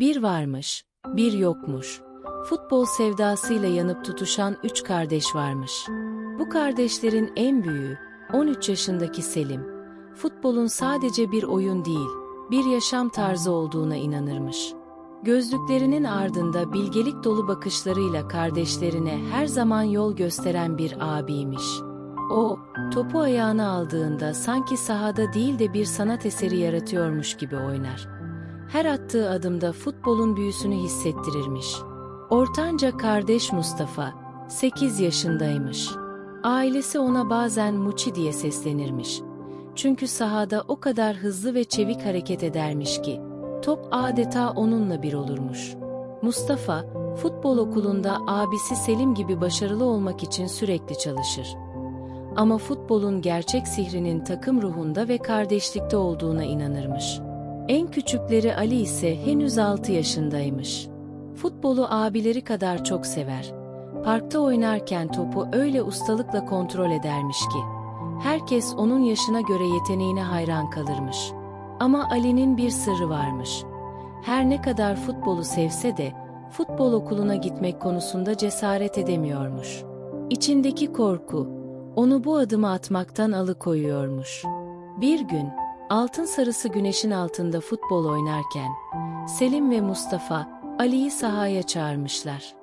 Bir varmış, bir yokmuş. Futbol sevdasıyla yanıp tutuşan üç kardeş varmış. Bu kardeşlerin en büyüğü, 13 yaşındaki Selim, futbolun sadece bir oyun değil, bir yaşam tarzı olduğuna inanırmış. Gözlüklerinin ardında bilgelik dolu bakışlarıyla kardeşlerine her zaman yol gösteren bir abiymiş. O, topu ayağına aldığında sanki sahada değil de bir sanat eseri yaratıyormuş gibi oynar. Her attığı adımda futbolun büyüsünü hissettirirmiş. Ortanca kardeş Mustafa, 8 yaşındaymış. Ailesi ona bazen Muçi diye seslenirmiş. Çünkü sahada o kadar hızlı ve çevik hareket edermiş ki, top adeta onunla bir olurmuş. Mustafa, futbol okulunda abisi Selim gibi başarılı olmak için sürekli çalışır. Ama futbolun gerçek sihrinin takım ruhunda ve kardeşlikte olduğuna inanırmış. En küçükleri Ali ise henüz 6 yaşındaymış. Futbolu abileri kadar çok sever. Parkta oynarken topu öyle ustalıkla kontrol edermiş ki, herkes onun yaşına göre yeteneğine hayran kalırmış. Ama Ali'nin bir sırrı varmış. Her ne kadar futbolu sevse de, futbol okuluna gitmek konusunda cesaret edemiyormuş. İçindeki korku, onu bu adımı atmaktan alıkoyuyormuş. Bir gün, altın sarısı güneşin altında futbol oynarken, Selim ve Mustafa, Ali'yi sahaya çağırmışlar.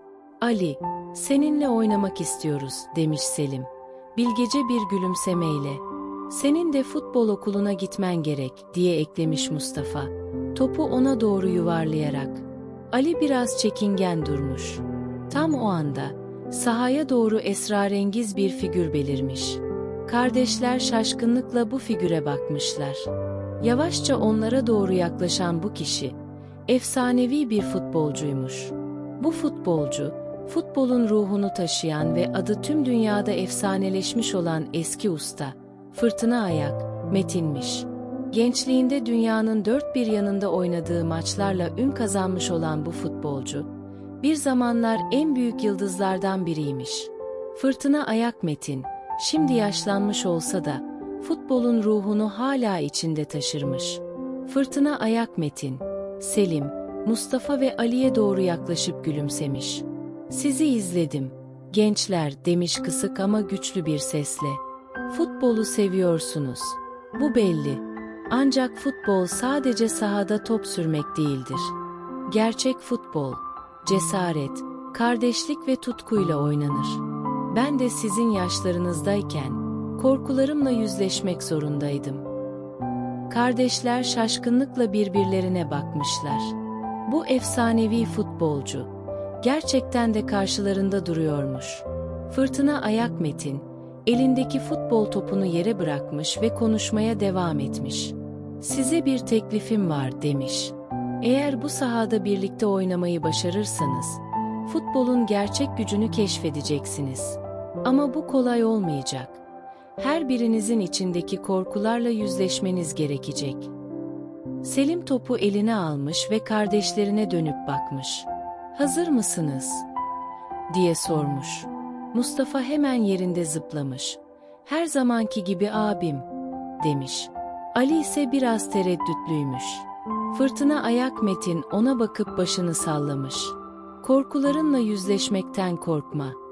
Ali, seninle oynamak istiyoruz, demiş Selim. Bilgece bir gülümsemeyle. Senin de futbol okuluna gitmen gerek, diye eklemiş Mustafa. Topu ona doğru yuvarlayarak. Ali biraz çekingen durmuş. Tam o anda, sahaya doğru esrarengiz bir figür belirmiş. Kardeşler şaşkınlıkla bu figüre bakmışlar. Yavaşça onlara doğru yaklaşan bu kişi, efsanevi bir futbolcuymuş. Bu futbolcu, futbolun ruhunu taşıyan ve adı tüm dünyada efsaneleşmiş olan eski usta, fırtına ayak, Metin'miş. Gençliğinde dünyanın dört bir yanında oynadığı maçlarla ün kazanmış olan bu futbolcu, bir zamanlar en büyük yıldızlardan biriymiş. Fırtına ayak Metin, şimdi yaşlanmış olsa da, futbolun ruhunu hala içinde taşırmış. Fırtına ayak Metin, Selim, Mustafa ve Ali'ye doğru yaklaşıp gülümsemiş. Sizi izledim, gençler demiş kısık ama güçlü bir sesle. Futbolu seviyorsunuz. Bu belli. Ancak futbol sadece sahada top sürmek değildir. Gerçek futbol, cesaret, kardeşlik ve tutkuyla oynanır. Ben de sizin yaşlarınızdayken, korkularımla yüzleşmek zorundaydım. Kardeşler şaşkınlıkla birbirlerine bakmışlar. Bu efsanevi futbolcu, gerçekten de karşılarında duruyormuş. Fırtına ayak metin, elindeki futbol topunu yere bırakmış ve konuşmaya devam etmiş. Size bir teklifim var demiş. Eğer bu sahada birlikte oynamayı başarırsanız, futbolun gerçek gücünü keşfedeceksiniz. Ama bu kolay olmayacak. Her birinizin içindeki korkularla yüzleşmeniz gerekecek. Selim topu eline almış ve kardeşlerine dönüp bakmış. Hazır mısınız? diye sormuş. Mustafa hemen yerinde zıplamış. Her zamanki gibi abim, demiş. Ali ise biraz tereddütlüymüş. Fırtına ayak Metin ona bakıp başını sallamış. Korkularınla yüzleşmekten korkma.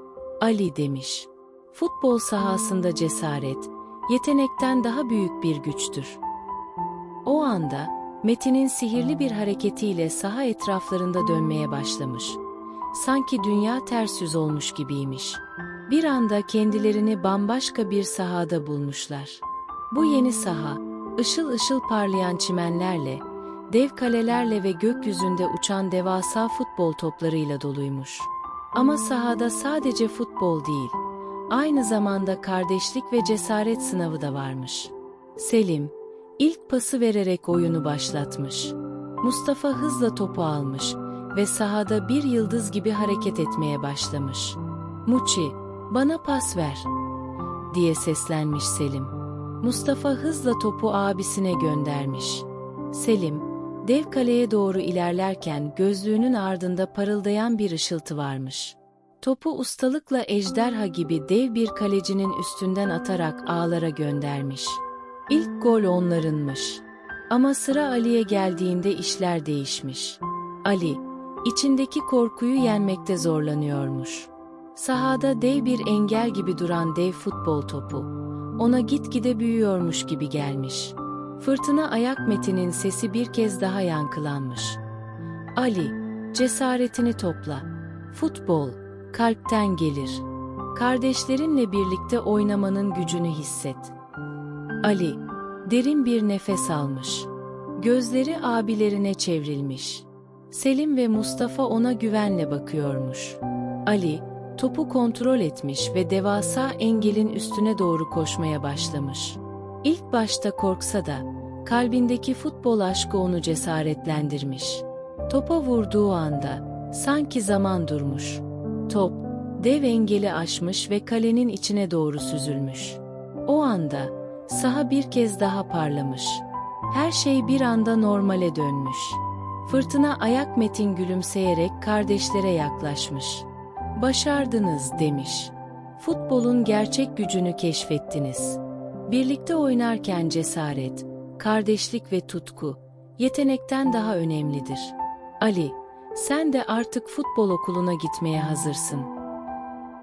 Ali demiş. Futbol sahasında cesaret, yetenekten daha büyük bir güçtür. O anda, Metin'in sihirli bir hareketiyle saha etraflarında dönmeye başlamış. Sanki dünya ters yüz olmuş gibiymiş. Bir anda kendilerini bambaşka bir sahada bulmuşlar. Bu yeni saha, ışıl ışıl parlayan çimenlerle, dev kalelerle ve gökyüzünde uçan devasa futbol toplarıyla doluymuş. Ama sahada sadece futbol değil, aynı zamanda kardeşlik ve cesaret sınavı da varmış. Selim, ilk pası vererek oyunu başlatmış. Mustafa hızla topu almış ve sahada bir yıldız gibi hareket etmeye başlamış. Muçi, bana pas ver, diye seslenmiş Selim. Mustafa hızla topu abisine göndermiş. Selim, dev kaleye doğru ilerlerken gözlüğünün ardında parıldayan bir ışıltı varmış. Topu ustalıkla ejderha gibi dev bir kalecinin üstünden atarak ağlara göndermiş. İlk gol onlarınmış. Ama sıra Ali'ye geldiğinde işler değişmiş. Ali, içindeki korkuyu yenmekte zorlanıyormuş. Sahada dev bir engel gibi duran dev futbol topu, ona gitgide büyüyormuş gibi gelmiş. Fırtına ayak metinin sesi bir kez daha yankılanmış. Ali, cesaretini topla. Futbol, kalpten gelir. Kardeşlerinle birlikte oynamanın gücünü hisset. Ali, derin bir nefes almış. Gözleri abilerine çevrilmiş. Selim ve Mustafa ona güvenle bakıyormuş. Ali, topu kontrol etmiş ve devasa engelin üstüne doğru koşmaya başlamış. İlk başta korksa da, kalbindeki futbol aşkı onu cesaretlendirmiş. Topa vurduğu anda, sanki zaman durmuş. Top, dev engeli aşmış ve kalenin içine doğru süzülmüş. O anda, saha bir kez daha parlamış. Her şey bir anda normale dönmüş. Fırtına ayak metin gülümseyerek kardeşlere yaklaşmış. Başardınız demiş. Futbolun gerçek gücünü keşfettiniz. Birlikte oynarken cesaret, kardeşlik ve tutku, yetenekten daha önemlidir. Ali, sen de artık futbol okuluna gitmeye hazırsın.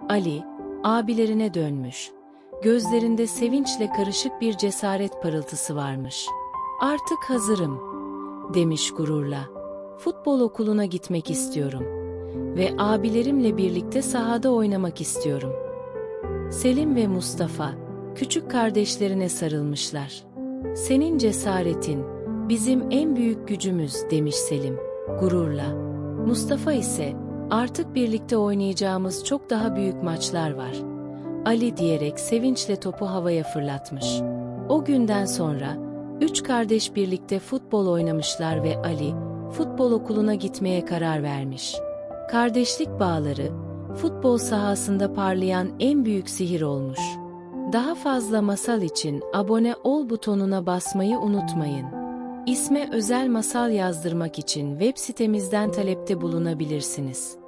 Ali, abilerine dönmüş. Gözlerinde sevinçle karışık bir cesaret parıltısı varmış. Artık hazırım, demiş gururla. Futbol okuluna gitmek istiyorum ve abilerimle birlikte sahada oynamak istiyorum. Selim ve Mustafa, küçük kardeşlerine sarılmışlar. Senin cesaretin, bizim en büyük gücümüz demiş Selim, gururla. Mustafa ise, artık birlikte oynayacağımız çok daha büyük maçlar var. Ali diyerek sevinçle topu havaya fırlatmış. O günden sonra, üç kardeş birlikte futbol oynamışlar ve Ali, futbol okuluna gitmeye karar vermiş. Kardeşlik bağları, futbol sahasında parlayan en büyük sihir olmuş. Daha fazla masal için abone ol butonuna basmayı unutmayın. İsme özel masal yazdırmak için web sitemizden talepte bulunabilirsiniz.